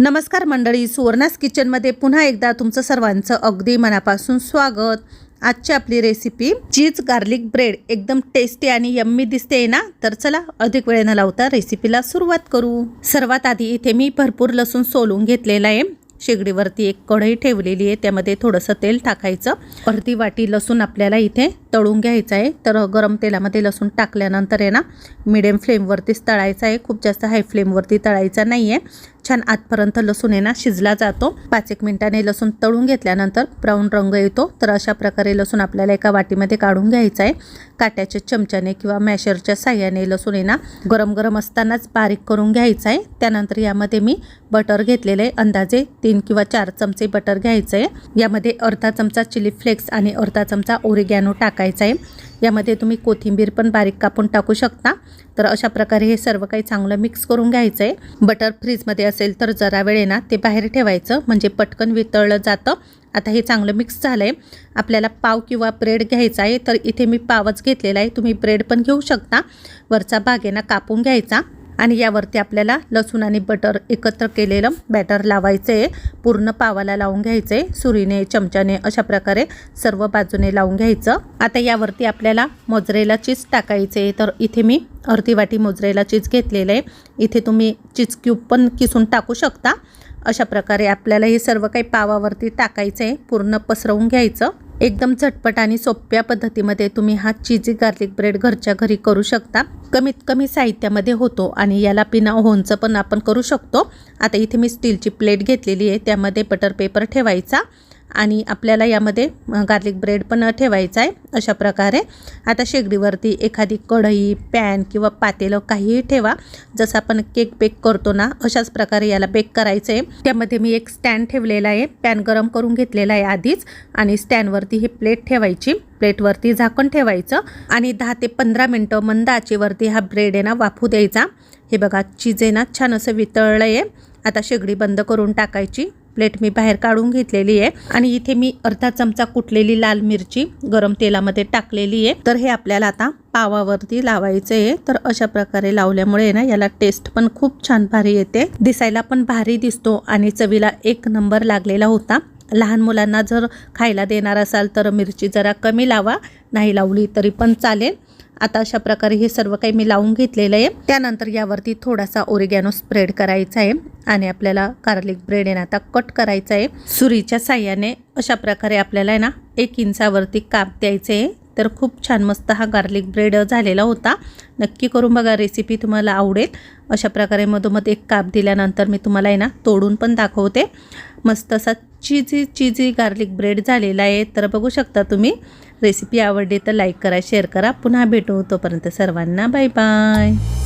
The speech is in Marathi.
नमस्कार मंडळी सुवर्णास किचनमध्ये पुन्हा एकदा तुमचं सर्वांचं अगदी मनापासून स्वागत. आजची आपली रेसिपी चीज गार्लिक ब्रेड एकदम टेस्टी आणि यम्मी दिसते ना? तर चला अधिक वेळ न लावता रेसिपीला सुरुवात करू. सर्वात आधी इथे मी भरपूर लसूण सोलून घेतलेला आहे. शेगडीवरती एक कढई ठेवलेली आहे. त्यामध्ये थोडंसं तेल टाकायचं. अर्धी वाटी लसूण आपल्याला इथे तळून घ्यायचं आहे. तर गरम तेलामध्ये लसूण टाकल्यानंतर आहे ना मिडियम फ्लेमवरतीच तळायचं आहे. खूप जास्त हाय फ्लेमवरती तळायचा नाही आहे छान आतपर्यंत लसूण आहे ना शिजला जातो. पाच एक मिनिटाने लसूण तळून घेतल्यानंतर ब्राऊन रंग येतो. तर अशा प्रकारे लसूण आपल्याला एका वाटीमध्ये काढून घ्यायचा आहे. काट्याच्या चमच्याने किंवा मॅशरच्या साह्याने लसूण आहे ना गरम गरम असतानाच बारीक करून घ्यायचं आहे. त्यानंतर यामध्ये मी बटर घेतलेलं आहे. अंदाजे तीन किंवा चार चमचे बटर घ्यायचं आहे. यामध्ये अर्धा चमचा चिली फ्लेक्स आणि अर्धा चमचा ओरिगॅनो टाकायचं आहे. यामध्ये तुम्ही कोथिंबीर पण बारीक कापून टाकू शकता. तर अशा प्रकारे हे सर्व काही चांगलं मिक्स करून घ्यायचं आहे. बटर फ्रीजमध्ये असेल तर जरा वेळ ना ते बाहेर ठेवायचं. म्हणजे पटकन वितळलं जातं. आता हे चांगलं मिक्स झालं आहे. आपल्याला पाव किंवा ब्रेड घ्यायचा आहे. तर इथे मी पावच घेतलेला आहे. तुम्ही ब्रेड पण घेऊ शकता. वरचा भाग आहे ना कापून घ्यायचा. आणि यावरती आपल्याला लसूण आणि बटर एकत्र केलेलं बॅटर लावायचं आहे. पूर्ण पावाला लावून घ्यायचं आहे. सुरीने चमच्याने अशा प्रकारे सर्व बाजूने लावून घ्यायचं. आता यावरती आपल्याला मोजरेला चीज टाकायचे आहे. तर इथे मी अर्धी वाटी मोजरेला चीज घेतलेलं आहे. इथे तुम्ही चीज क्यूब पण किसून टाकू शकता. अशा प्रकारे आपल्याला हे सर्व काही पावावरती टाकायचं आहे. पूर्ण पसरवून घ्यायचं. एकदम झटपट आणि सोप्या पद्धतीमध्ये तुम्ही हा चिजी गार्लिक ब्रेड घरच्या घरी करू शकता. कमीत कमी साहित्यामध्ये होतो आणि याला पिना होनचं पण आपण करू शकतो. आता इथे मी स्टीलची प्लेट घेतलेली आहे. त्यामध्ये बटर पेपर ठेवायचा. आणि आपल्याला यामध्ये गार्लिक ब्रेड पण ठेवायचा आहे अशा प्रकारे. आता शेगडीवरती एखादी कढई पॅन किंवा पातेलं काहीही ठेवा. जसं आपण केक बेक करतो ना अशाच प्रकारे याला बेक करायचं आहे त्यामध्ये मी एक स्टँड ठेवलेला आहे. पॅन गरम करून घेतलेला आहे आधीच आणि स्टँडवरती ही प्लेट ठेवायची. प्लेटवरती झाकण ठेवायचं आणि दहा ते पंधरा मिनटं मंद आचेवरती हा ब्रेड आहे ना वाफू द्यायचा. हे बघा चीज आहे ना छान असं वितळलं आहे आता शेगडी बंद करून टाकायची. प्लेट मी बाहेर काढून घेतलेली आहे. आणि इथे मी अर्धा चमचा कुटलेली लाल मिरची गरम तेलामध्ये टाकलेली आहे. तर हे आपल्याला आता पावावरती लावायचं आहे. तर अशा प्रकारे लावल्यामुळे ना याला टेस्ट पण खूप छान भारी येते. दिसायला पण भारी दिसतो आणि चवीला एक नंबर लागलेला होता. लहान मुलांना जर खायला देणार असाल तर मिरची जरा कमी लावा नाही लावली तरी पण चालेल. आता अशा प्रकारे हे सर्व काही मी लावून घेतलेलं आहे. त्यानंतर यावरती थोडासा ओरिगॅनो स्प्रेड करायचा आहे आणि आपल्याला गार्लिक ब्रेड आहे ना आता कट करायचा आहे. सुरीच्या साह्याने अशा प्रकारे आपल्याला आहे ना एक इंचावरती काप द्यायचे आहे. तर खूप छान मस्त हा गार्लिक ब्रेड झालेला होता. नक्की करून बघा रेसिपी तुम्हाला आवडेल. अशा प्रकारे मधोमध एक काप दिल्यानंतर मी तुम्हाला आहे ना तोडून पण दाखवते. मस्त असा चीजी चीजी गार्लिक ब्रेड झालेला आहे. तर बघू शकता तुम्ही. रेसिपी आवडली तर लाईक करा शेअर करा. पुन्हा भेटू तोपर्यंत सर्वांना बाय बाय